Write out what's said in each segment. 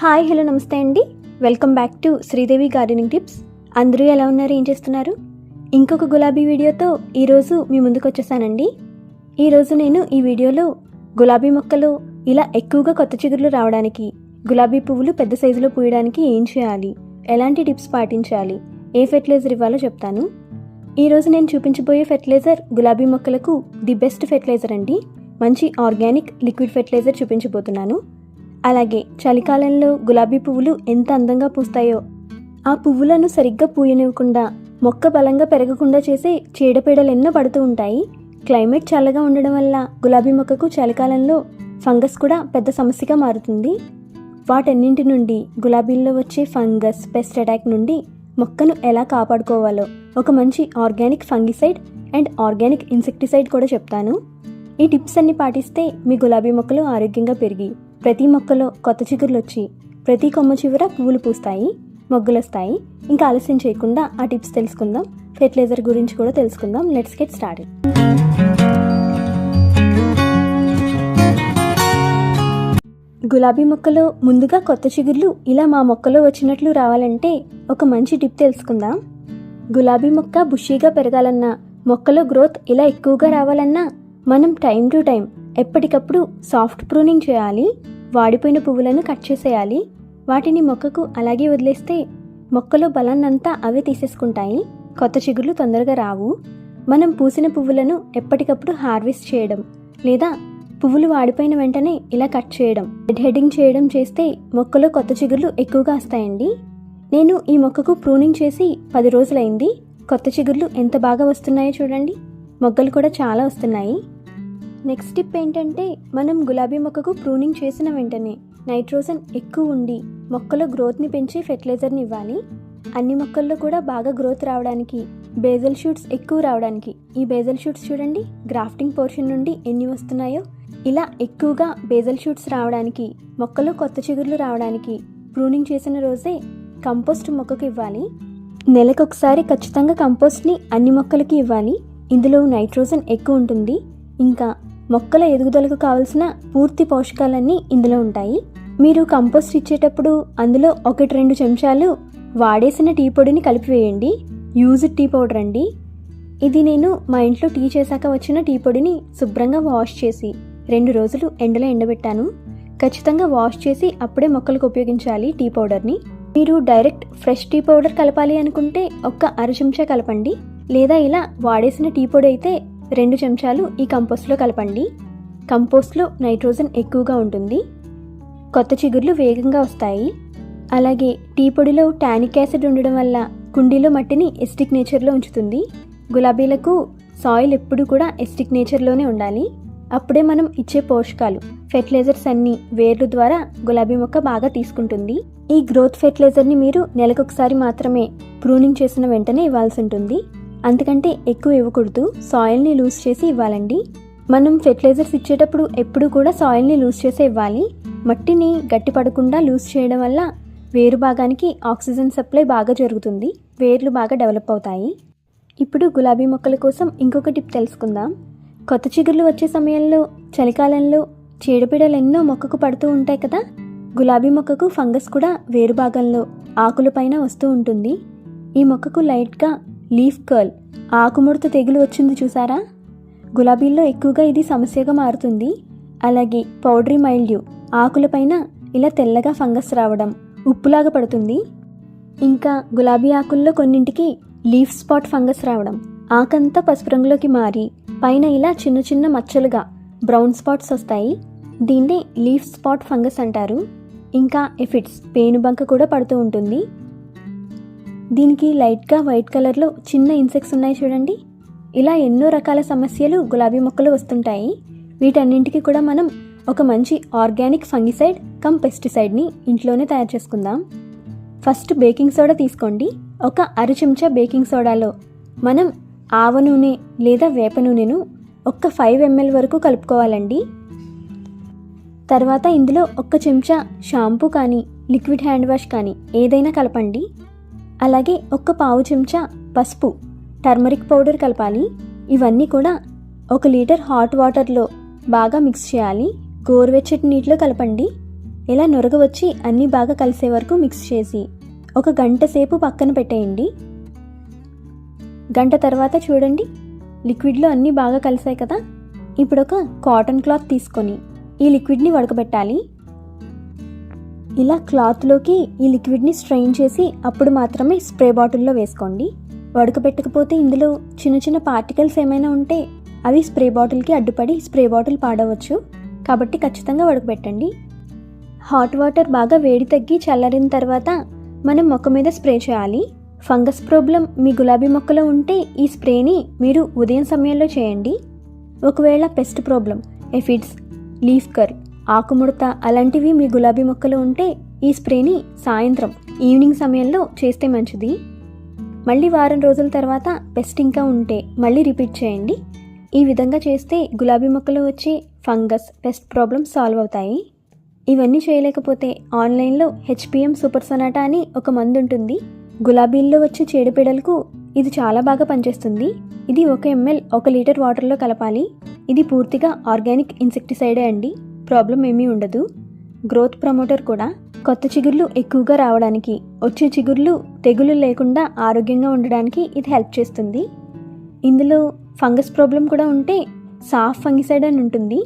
Hi hello నమస్తే అండి. Welcome back to Sridevi gardening tips. అందరూ ఎలా ఉన్నారు? ఏం చేస్తున్నారు? ఇంకొక గులాబీ వీడియోతో ఈరోజు మీ ముందుకు వచ్చేసానండి. ఈరోజు నేను ఈ వీడియోలో గులాబీ మొక్కలు ఇలా ఎక్కువగా కొత్త చిగుర్లు రావడానికి గులాబీ పువ్వులు పెద్ద సైజులో పూయడానికి ఏం చేయాలి? ఎలాంటి టిప్స్ పాటించాలి? ఏ ఫెర్టిలైజర్ ఇవ్వాలో చెప్తాను. ఈరోజు నేను చూపించబోయే ఫెర్టిలైజర్ గులాబీ మొక్కలకు ది బెస్ట్ ఫెర్టిలైజర్ అండి. మంచి ఆర్గానిక్ లిక్విడ్ ఫెర్టిలైజర్ చూపించబోతున్నాను. అలాగే చలికాలంలో గులాబీ పువ్వులు ఎంత అందంగా పూస్తాయో. ఆ పువ్వులను సరిగ్గా పూయనివ్వకుండా మొక్క బలంగా పెరగకుండా చేసే చీడపీడలు ఎన్నో పడుతూ ఉంటాయి. క్లైమేట్ చల్లగా ఉండడం వల్ల గులాబీ మొక్కకు చలికాలంలో ఫంగస్ కూడా పెద్ద సమస్యగా మారుతుంది. వాటన్నింటి నుండి గులాబీల్లో వచ్చే ఫంగస్ పెస్ట్ అటాక్ నుండి మొక్కను ఎలా కాపాడుకోవాలో ఒక మంచి organic fungicide and organic insecticide కూడా చెప్తాను. ఈ టిప్స్ అన్ని పాటిస్తే మీ గులాబీ మొక్కలు ఆరోగ్యంగా పెరిగి ప్రతి మొక్కలో కొత్త చిగుర్లు వచ్చి ప్రతి కొమ్మ చివర పువ్వులు పూస్తాయి మొగ్గులు వస్తాయి ఇంకా ఆలస్యం చేయకుండా ఆ టిప్స్ తెలుసుకుందాం. ఫెర్టిలైజర్ గురించి కూడా తెలుసుకుందాం. లెట్స్ గెట్ స్టార్ట్ గులాబీ మొక్కలో ముందుగా కొత్త చిగుర్లు ఇలా మా మొక్కలో వచ్చినట్లు రావాలంటే ఒక మంచి టిప్ తెలుసుకుందాం. గులాబీ మొక్క బుషీగా పెరగాలన్నా మొక్కలో గ్రోత్ ఇలా ఎక్కువగా రావాలన్నా మనం టైం టు టైం ఎప్పటికప్పుడు సాఫ్ట్ ప్రూనింగ్ చేయాలి. వాడిపోయిన పువ్వులను కట్ చేసేయాలి. వాటిని మొక్కకు అలాగే వదిలేస్తే మొక్కలో బలాన్నంతా అవే తీసేసుకుంటాయి. కొత్త చిగుర్లు తొందరగా రావు. మనం పూసిన పువ్వులను ఎప్పటికప్పుడు హార్వెస్ట్ చేయడం లేదా పువ్వులు వాడిపోయిన వెంటనే ఇలా కట్ చేయడం రెడ్ హెడ్డింగ్ చేయడం చేస్తే మొక్కలో కొత్త చిగుర్లు ఎక్కువగా వస్తాయండి. నేను ఈ మొక్కకు ప్రూనింగ్ చేసి పది రోజులైంది. కొత్త చిగుర్లు ఎంత బాగా వస్తున్నాయో చూడండి. మొగ్గలు కూడా చాలా వస్తున్నాయి. నెక్స్ట్ టిప్ ఏంటంటే మనం గులాబీ మొక్కకు ప్రూనింగ్ చేసిన వెంటనే నైట్రోజన్ ఎక్కువ ఉండి మొక్కలో గ్రోత్ని పెంచే ఫెర్టిలైజర్ని ఇవ్వాలి. అన్ని మొక్కల్లో కూడా బాగా గ్రోత్ రావడానికి బేజల్ షూట్స్ ఎక్కువ రావడానికి ఈ బేజల్ షూట్స్ చూడండి గ్రాఫ్టింగ్ పోర్షన్ నుండి ఎన్ని వస్తున్నాయో. ఇలా ఎక్కువగా బేజల్ షూట్స్ రావడానికి మొక్కలో కొత్త చిగుర్లు రావడానికి ప్రూనింగ్ చేసిన రోజే కంపోస్ట్ మొక్కకు ఇవ్వాలి. నెలకొకసారి ఖచ్చితంగా కంపోస్ట్ని అన్ని మొక్కలకి ఇవ్వాలి. ఇందులో నైట్రోజన్ ఎక్కువ ఉంటుంది. ఇంకా మొక్కల ఎదుగుదలకు కావలసిన పూర్తి పోషకాలన్నీ ఇందులో ఉంటాయి. మీరు కంపోస్ట్ ఇచ్చేటప్పుడు అందులో ఒకటి రెండు చెంచాలు వాడేసిన టీ పొడిని కలిపివేయండి. యూజ్డ్ టీ పౌడర్ అండి. ఇది నేను మా ఇంట్లో టీ చేశాక వచ్చిన టీ పొడిని శుభ్రంగా వాష్ చేసి రెండు రోజులు ఎండలో ఎండబెట్టాను. ఖచ్చితంగా వాష్ చేసి అప్పుడే మొక్కలకు ఉపయోగించాలి టీ పౌడర్ని. మీరు డైరెక్ట్ ఫ్రెష్ టీ పౌడర్ కలపాలి అనుకుంటే ఒక్క అర చెంచా కలపండి. లేదా ఇలా వాడేసిన టీ పొడి అయితే రెండు చెంచాలు ఈ కంపోస్ట్లో కలపండి. కంపోస్ట్లో నైట్రోజన్ ఎక్కువగా ఉంటుంది. కొత్త చిగుర్లు వేగంగా వస్తాయి. అలాగే టీ పొడిలో టానిక్ యాసిడ్ ఉండడం వల్ల కుండీలో మట్టిని ఎస్టిక్ నేచర్లో ఉంచుతుంది. గులాబీలకు సాయిల్ ఎప్పుడు కూడా ఎస్టిక్ నేచర్లోనే ఉండాలి. అప్పుడే మనం ఇచ్చే పోషకాలు ఫెర్టిలైజర్స్ అన్నీ వేర్లు ద్వారా గులాబీ మొక్క బాగా తీసుకుంటుంది. ఈ గ్రోత్ ఫెర్టిలైజర్ని మీరు నెలకొకసారి మాత్రమే ప్రూనింగ్ చేసిన వెంటనే ఇవ్వాల్సి ఉంటుంది. అంతకంటే ఎక్కువ ఇవ్వకూడదు. సాయిల్ని లూజ్ చేసి ఇవ్వాలండి. మనం ఫెర్టిలైజర్స్ ఇచ్చేటప్పుడు ఎప్పుడు కూడా సాయిల్ని లూజ్ చేసే ఇవ్వాలి. మట్టిని గట్టిపడకుండా లూజ్ చేయడం వల్ల వేరు భాగానికి ఆక్సిజన్ సప్లై బాగా జరుగుతుంది. వేర్లు బాగా డెవలప్ అవుతాయి. ఇప్పుడు గులాబీ మొక్కల కోసం ఇంకొక టిప్ తెలుసుకుందాం. కొత్త చిగుర్లు వచ్చే సమయంలో చలికాలంలో చీడపీడలు ఎన్నో మొక్కకు పడుతూ ఉంటాయి కదా? గులాబీ మొక్కకు ఫంగస్ కూడా వేరు భాగంలో ఆకులపైన వస్తూ ఉంటుంది. ఈ మొక్కకు లైట్గా లీఫ్ కర్ల్ ఆకుముడత తెగులు వచ్చింది చూసారా? గులాబీల్లో ఎక్కువగా ఇది సమస్యగా మారుతుంది. అలాగే పౌడరీ మైల్డ్యూ. ఆకులపైన ఇలా తెల్లగా ఫంగస్ రావడం ఉప్పులాగా పడుతుంది. ఇంకా గులాబీ ఆకుల్లో కొన్నింటికి లీఫ్ స్పాట్ ఫంగస్ రావడం. ఆకంతా పసుపు రంగులోకి మారి పైన ఇలా చిన్న చిన్న మచ్చలుగా బ్రౌన్ స్పాట్స్ వస్తాయి. దీన్నే లీఫ్ స్పాట్ ఫంగస్ అంటారు. ఇంకా ఎఫిడ్స్ పేనుబంక కూడా పడుతూ ఉంటుంది. దీనికి లైట్గా వైట్ కలర్లో చిన్న ఇన్సెక్ట్స్ ఉన్నాయి చూడండి. ఇలా ఎన్నో రకాల సమస్యలు గులాబీ మొక్కలు వస్తుంటాయి. వీటన్నింటికి కూడా మనం ఒక మంచి ఆర్గానిక్ ఫంగిసైడ్ కమ్ పెస్టిసైడ్ని ఇంట్లోనే తయారు చేసుకుందాం. ఫస్ట్ బేకింగ్ సోడా తీసుకోండి. ఒక అర చెంచా బేకింగ్ సోడాలో మనం ఆవ నూనె లేదా వేప నూనెను ఒక్క ఫైవ్ ఎంఎల్ వరకు కలుపుకోవాలండి. తర్వాత ఇందులో ఒక్క చెంచా షాంపూ కానీ లిక్విడ్ హ్యాండ్ వాష్ కానీ ఏదైనా కలపండి. అలాగే ఒక్క పావు చెంచా పసుపు టర్మరిక్ పౌడర్ కలపాలి. ఇవన్నీ కూడా ఒక లీటర్ హాట్ వాటర్లో బాగా మిక్స్ చేయాలి. గోరువెచ్చటి నీటిలో కలపండి. ఇలా నొరగ వచ్చి అన్నీ బాగా కలిసే వరకు మిక్స్ చేసి ఒక గంట సేపు పక్కన పెట్టేయండి. గంట తర్వాత చూడండి లిక్విడ్లో అన్నీ బాగా కలిసాయి కదా. ఇప్పుడు ఒక కాటన్ క్లాత్ తీసుకొని ఈ లిక్విడ్ని వడకబెట్టాలి. ఇలా క్లాత్లోకి ఈ లిక్విడ్ని స్ట్రెయిన్ చేసి అప్పుడు మాత్రమే స్ప్రే బాటిల్లో వేసుకోండి. వడకబెట్టకపోతే ఇందులో చిన్న చిన్న పార్టికల్స్ ఏమైనా ఉంటే అవి స్ప్రే బాటిల్కి అడ్డుపడి స్ప్రే బాటిల్ పాడవచ్చు. కాబట్టి ఖచ్చితంగా వడకబెట్టండి హాట్ వాటర్ బాగా వేడి తగ్గి చల్లారిన తర్వాత మనం మొక్క మీద స్ప్రే చేయాలి. ఫంగస్ ప్రాబ్లం మీ గులాబీ మొక్కలో ఉంటే ఈ స్ప్రేని మీరు ఉదయం సమయంలో చేయండి. ఒకవేళ పెస్ట్ ప్రాబ్లం ఎఫిడ్స్ లీఫ్ కర్ ఆకుముడత అలాంటివి మీ గులాబీ మొక్కలు ఉంటే ఈ స్ప్రేని సాయంత్రం ఈవినింగ్ సమయంలో చేస్తే మంచిది. మళ్ళీ వారం రోజుల తర్వాత పెస్ట్ ఇంకా ఉంటే మళ్ళీ రిపీట్ చేయండి. ఈ విధంగా చేస్తే గులాబీ మొక్కలు వచ్చే ఫంగస్ పెస్ట్ ప్రాబ్లమ్స్ సాల్వ్ అవుతాయి. ఇవన్నీ చేయలేకపోతే ఆన్లైన్లో హెచ్పిఎం సూపర్ సొనాటా అని ఒక మందు ఉంటుంది. గులాబీల్లో వచ్చే చీడపీడలకు ఇది చాలా బాగా పనిచేస్తుంది. ఇది ఒక ఎంఎల్ ఒక లీటర్ వాటర్లో కలపాలి. ఇది పూర్తిగా ఆర్గానిక్ ఇన్సెక్టిసైడే అండి. ప్రాబ్లం ఏమీ ఉండదు. గ్రోత్ ప్రమోటర్ కూడా కొత్త చిగుర్లు ఎక్కువగా రావడానికి వచ్చే చిగుర్లు తెగులు లేకుండా ఆరోగ్యంగా ఉండడానికి ఇది హెల్ప్ చేస్తుంది. ఇందులో ఫంగస్ ప్రాబ్లం కూడా ఉంటే సాఫ్ ఫంగిసైడ్ అని ఉంటుంది.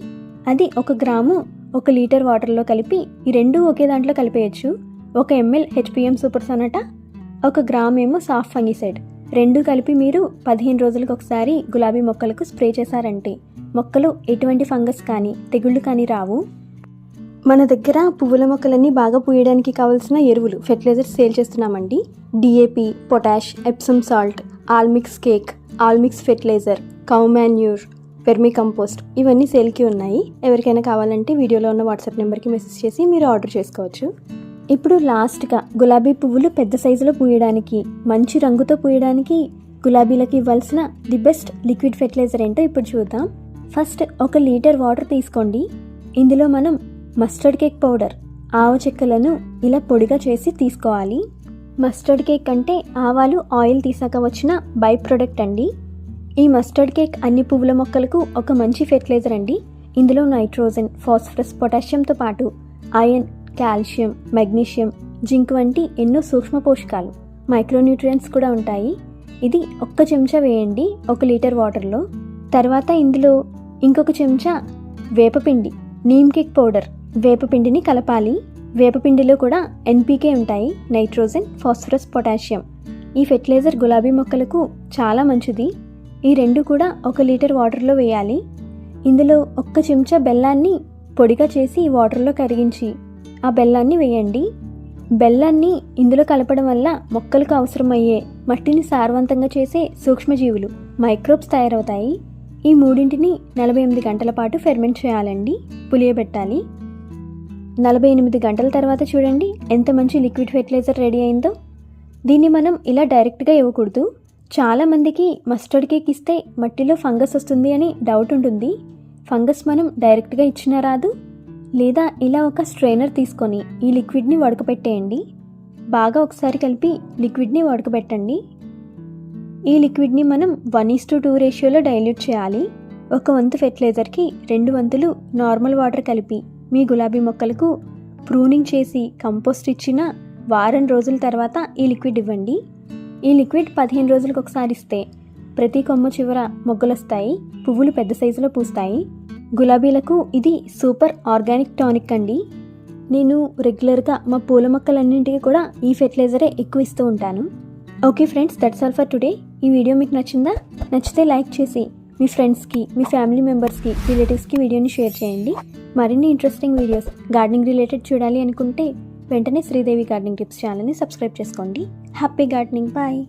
అది ఒక గ్రాము ఒక లీటర్ వాటర్లో కలిపి ఈ రెండు ఒకే దాంట్లో కలిపేయచ్చు. ఒక ఎంఎల్ హెచ్పిఎం సూపర్ సొనటా ఒక గ్రామ్ ఏమో సాఫ్ ఫంగిసైడ్. రెండు కలిపి మీరు పదిహేను రోజులకు ఒకసారి గులాబీ మొక్కలకు స్ప్రే చేశారంటే మొక్కలు ఎటువంటి ఫంగస్ కానీ తెగుళ్ళు కానీ రావు. మన దగ్గర పువ్వుల మొక్కలన్నీ బాగా పూయడానికి కావాల్సిన ఎరువులు ఫెర్టిలైజర్స్ సేల్ చేస్తున్నామండి. DAP potash Epsom salt all mix cake all mix fertiliser cow manure vermicompost ఇవన్నీ సేల్కి ఉన్నాయి. ఎవరికైనా కావాలంటే వీడియోలో ఉన్న వాట్సాప్ నెంబర్కి మెసేజ్ చేసి మీరు ఆర్డర్ చేసుకోవచ్చు. ఇప్పుడు లాస్ట్గా గులాబీ పువ్వులు పెద్ద సైజులో పూయడానికి మంచి రంగుతో పూయడానికి గులాబీలకు ఇవ్వాల్సిన ది బెస్ట్ లిక్విడ్ ఫెర్టిలైజర్ ఏంటో ఇప్పుడు చూద్దాం. ఫస్ట్ ఒక లీటర్ వాటర్ తీసుకోండి. ఇందులో మనం మస్టర్డ్ కేక్ పౌడర్ ఆవ చెక్కలను ఇలా పొడిగా చేసి తీసుకోవాలి. మస్టర్డ్ కేక్ అంటే ఆవాలు ఆయిల్ తీసాక వచ్చిన బై ప్రొడక్ట్ అండి. ఈ మస్టర్డ్ కేక్ అన్ని పువ్వుల మొక్కలకు ఒక మంచి ఫెర్టిలైజర్ అండి. ఇందులో నైట్రోజన్ ఫాస్ఫరస్ పొటాషియంతో పాటు ఐరన్ కాల్షియం మెగ్నీషియం జింక్ వంటి ఎన్నో సూక్ష్మ పోషకాలు మైక్రోన్యూట్రియంట్స్ కూడా ఉంటాయి. ఇది ఒక్క చెంచా వేయండి ఒక లీటర్ వాటర్లో. తర్వాత ఇందులో ఇంకొక చెంచా వేపపిండి నీమ్ కేక్ పౌడర్ వేపపిండిని కలపాలి. వేపపిండిలో కూడా ఎన్పీకే ఉంటాయి నైట్రోజన్ ఫాస్ఫరస్ పొటాషియం ఈ ఫెర్టిలైజర్ గులాబీ మొక్కలకు చాలా మంచిది. ఈ రెండు కూడా ఒక లీటర్ వాటర్లో వేయాలి. ఇందులో ఒక్క చెంచా బెల్లాన్ని పొడిగా చేసి ఈ వాటర్లో కరిగించి ఆ బెల్లాన్ని వేయండి. బెల్లాన్ని ఇందులో కలపడం వల్ల మొక్కలకు అవసరమయ్యే మట్టిని సారవంతంగా చేసే సూక్ష్మజీవులు మైక్రోబ్స్ తయారవుతాయి. ఈ మూడింటిని నలభై ఎనిమిది గంటల పాటు ఫెర్మెంట్ చేయాలండి. పులియబెట్టాలి నలభై ఎనిమిది గంటల తర్వాత చూడండి ఎంత మంచి లిక్విడ్ ఫెర్టిలైజర్ రెడీ అయిందో. దీన్ని మనం ఇలా డైరెక్ట్గా ఇవ్వకూడదు. చాలామందికి మస్టర్డ్ కేక్ ఇస్తే మట్టిలో ఫంగస్ వస్తుంది అని డౌట్ ఉంటుంది. ఫంగస్ మనం డైరెక్ట్గా ఇచ్చినా రాదు. లేదా ఇలా ఒక స్ట్రైనర్ తీసుకొని ఈ లిక్విడ్ని వడకపెట్టేయండి. బాగా ఒకసారి కలిపి లిక్విడ్ని వడకబెట్టండి ఈ లిక్విడ్ని మనం వన్ ఈస్ టు టూ రేషియోలో డైల్యూట్ చేయాలి. ఒక వంతు ఫెర్టిలైజర్కి రెండు వంతులు నార్మల్ వాటర్ కలిపి మీ గులాబీ మొక్కలకు ప్రూనింగ్ చేసి కంపోస్ట్ ఇచ్చిన వారం రోజుల తర్వాత ఈ లిక్విడ్ ఇవ్వండి. ఈ లిక్విడ్ పదిహేను రోజులకు ఒకసారి ఇస్తే ప్రతి కొమ్మ చివర మొగ్గలు వస్తాయి పువ్వులు పెద్ద సైజులో పూస్తాయి. గులాబీలకు ఇది సూపర్ ఆర్గానిక్ టానిక్ అండి. నేను రెగ్యులర్గా మా పూల మొక్కలన్నింటికి కూడా ఈ ఫెర్టిలైజరే ఎక్కువ ఇస్తూ ఉంటాను. Okay friends that's all for today. ఈ వీడియో మీకు నచ్చిందా? నచ్చితే లైక్ చేసి మీ ఫ్రెండ్స్కి మీ ఫ్యామిలీ మెంబర్స్కి రిలేటివ్స్కి వీడియోని షేర్ చేయండి. మరిన్ని ఇంట్రెస్టింగ్ వీడియోస్ గార్డెనింగ్ రిలేటెడ్ చూడాలి అనుకుంటే వెంటనే శ్రీదేవి గార్డెనింగ్ టిప్స్ ఛానల్ని సబ్స్క్రైబ్ చేసుకోండి. Happy gardening bye